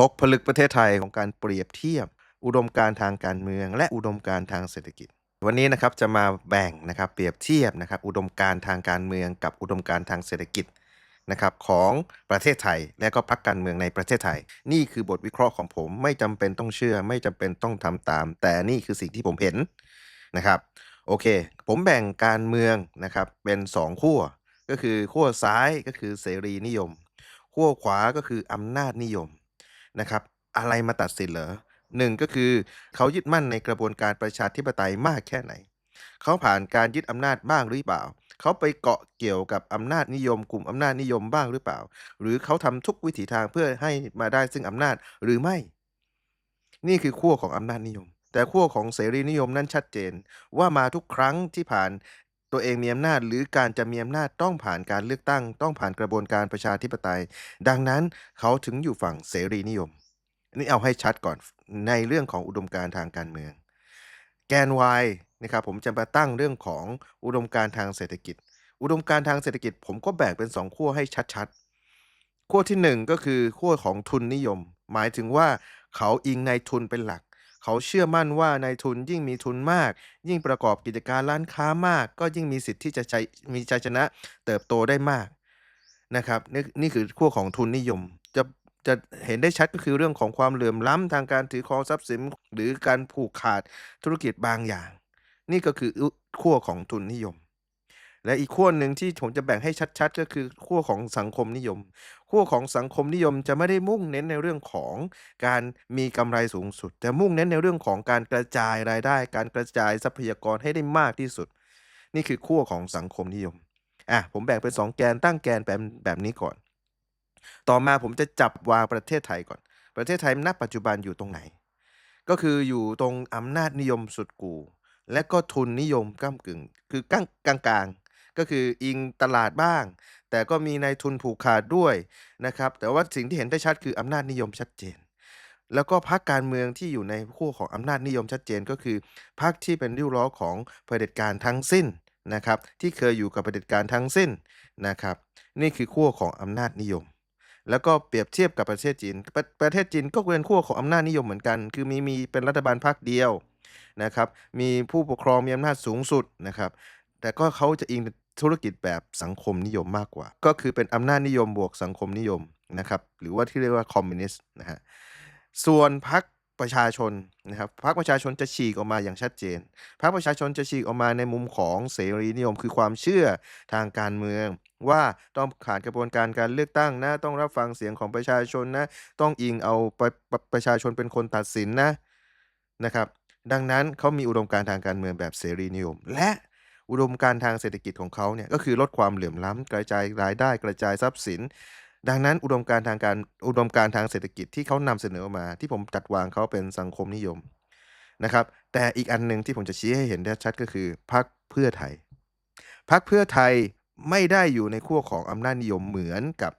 ตกผลึกประเทศไทยของการเปรียบเทียบ อุดมการทางการเมือง และอุดมการทางเศรษฐกิจ วันนี้นะครับจะมาแบ่งนะครับเปรียบเทียบนะครับอุดมการทางการเมือง กับอุดมการทางเศรษฐกิจนะครับของประเทศไทย และก็พรรคการเมืองในประเทศไทย นี่คือบทวิเคราะห์ของผมไม่จำเป็นต้องเชื่อ ไม่จำเป็นต้องทำตาม แต่นี่คือสิ่งที่ผมเห็นนะครับโอเค ผมแบ่งการเมืองนะครับเป็นสองขั้วก็คือขั้วซ้ายก็คือเสรีนิยมขั้วขวาก็คืออำนาจนิยม นะครับ อะไรมาตัดสินเหรอหนึ่งก็คือเขายึดมั่นในกระบวนการประชาธิปไตยมากแค่ไหน เขาผ่านการยึดอำนาจบ้างหรือเปล่า เขาไปเกาะเกี่ยวกับอำนาจนิยม กลุ่มอำนาจนิยมบ้างหรือเปล่า หรือเขาทำทุกวิถีทางเพื่อให้มาได้ซึ่งอำนาจหรือไม่ นี่คือขั้วของอำนาจนิยม แต่ขั้วของเสรีนิยมนั้นชัดเจน ว่ามาทุกครั้งที่ผ่าน ตัวเองมีอำนาจ หรือการจะมีอำนาจต้องผ่านการเลือกตั้ง ต้องผ่านกระบวนการประชาธิปไตย ดังนั้นเขาถึงอยู่ฝั่งเสรีนิยมนี่เอาให้ชัดก่อนในเรื่องของอุดมการณ์ทางการเมือง แกน Y นะครับผมจะมาตั้งเรื่องของอุดมการณ์ทางเศรษฐกิจ อุดมการณ์ทางเศรษฐกิจ ผมก็แบ่งเป็นสองขั้วให้ชัดๆขั้วที่หนึ่งก็คือขั้วของทุนนิยม หมายถึงว่าเขาอิงในทุนเป็นหลัก เขาเชื่อมั่นว่านายทุนยิ่งมีทุนมาก ยิ่งประกอบกิจการร้านค้ามาก ก็ยิ่งมีสิทธิ์ที่จะใช้มีชัยชนะเติบโตได้มากนะครับนี่นี่คือขั้วของทุนนิยม จะจะเห็นได้ชัดก็คือเรื่องของความเหลื่อมล้ำทางการถือครองทรัพย์สิน หรือการผูกขาดธุรกิจบางอย่าง นี่ก็คือขั้วของทุนนิยม และอีกขั้วหนึ่งที่ผมจะแบ่งให้ชัด ๆ ก็คือขั้วของสังคมนิยมขั้วของสังคมนิยมจะไม่ได้มุ่งเน้นในเรื่องของการมีกำไรสูงสุด แต่มุ่งเน้นในเรื่องของการกระจายรายได้ การกระจายทรัพยากรให้ได้มากที่สุด นี่คือขั้วของสังคมนิยมอะผมแบ่งเป็น 2 แกนตั้งแกนแบบแบบนี้ก่อน ต่อมาผมจะจับวางประเทศไทยก่อน ประเทศไทยณปัจจุบันอยู่ตรงไหน ก็คืออยู่ตรงอำนาจนิยมสุดกู และก็ทุนนิยมก้ากึ่ง คือก้างกลาง ก็คืออิงตลาดบ้าง แต่ก็มีนายทุนผูกขาดด้วยนะครับแต่ว่าสิ่งที่เห็นได้ชัดคืออำนาจนิยมชัดเจน แล้วก็พรรคการเมืองที่อยู่ในขั้วของอำนาจนิยมชัดเจนก็คือพรรคที่เป็นริ้วล้อของเผด็จการทั้งสิ้นนะครับที่เคยอยู่กับเผด็จการทั้งสิ้นนะครับนี่คือขั้วของอำนาจนิยม แล้วก็เปรียบเทียบกับประเทศจีนประประเทศจีนก็เป็นขั้วของอำนาจนิยมเหมือนกัน คือมีมีเป็นรัฐบาลพรรคเดียวนะครับมีผู้ปกครองมีอำนาจสูงสุดนะครับ แต่ก็เขาจะอิงธุรกิจแบบสังคมนิยมมากกว่า ก็คือเป็นอำนาจนิยมบวกสังคมนิยมนะครับหรือว่าที่เรียกว่าคอมมิวนิสต์นะฮะส่วนพรรคประชาชนนะครับพรรคประชาชนจะฉีกออกมาอย่างชัดเจนพรรคประชาชนจะฉีกออกมาในมุมของเสรีนิยม คือความเชื่อทางการเมือง ว่าต้องผ่านกระบวนการการเลือกตั้งนะต้องรับฟังเสียงของประชาชนนะต้องอิงเอาประประประชาชนเป็นคนตัดสินนะนะครับ ดังนั้นเขามีอุดมการณ์ทางการเมืองแบบเสรีนิยม และ อุดมการทางเศรษฐกิจของเขาเนี่ยก็คือลดความเหลื่อมล้ำกระจายรายได้กระจายทรัพย์สิน ดังนั้นอุดมการทางการอุดมการทางเศรษฐกิจที่เขานำเสนอมา ที่ผมจัดวางเขาเป็นสังคมนิยมนะครับ แต่อีกอันหนึ่งที่ผมจะชี้ให้เห็นได้ชัดก็คือพรรคเพื่อไทยพรรคเพื่อไทยไม่ได้อยู่ในขั้วของอำนาจนิยมเหมือนกับ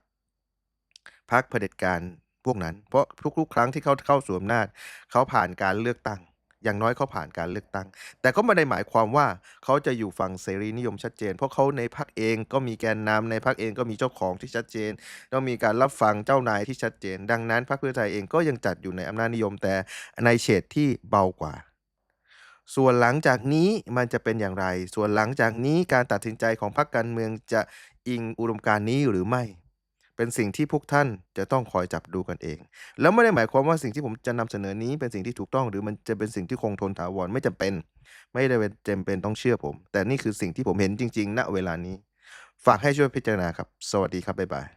พรรคเผด็จการพวกนั้น เพราะทุกๆ ครั้งที่เขาเข้าสู่อำนาจเขาผ่านการเลือกตั้ง อย่างน้อยเขาผ่านการเลือกตั้ง แต่ก็ไม่ได้หมายความว่าเขาจะอยู่ฝั่งเสรีนิยมชัดเจน เพราะเขาในพรรคเองก็มีแกนนำในพรรคเองก็มีเจ้าของที่ชัดเจน ต้องมีการรับฟังเจ้านายที่ชัดเจน ดังนั้นพรรคเพื่อไทยเองก็ยังจัดอยู่ในอำนาจนิยมแต่ในเฉดที่เบากว่าส่วนหลังจากนี้มันจะเป็นอย่างไร ส่วนหลังจากนี้การตัดสินใจของพรรคการเมืองจะอิงอุดมการณ์นี้หรือไม่ เป็นสิ่งที่พวกท่านจะต้องคอยจับดูกันเอง แล้วไม่ได้หมายความว่าสิ่งที่ผมจะนำเสนอนี้เป็นสิ่งที่ถูกต้องหรือมันจะเป็นสิ่งที่คงทนถาวรไม่จำเป็น ไม่ได้เป็นจำเป็นต้องเชื่อผม แต่นี่คือสิ่งที่ผมเห็นจริงๆณเวลานี้ ฝากให้ช่วยพิจารณาครับ สวัสดีครับบ๊ายบาย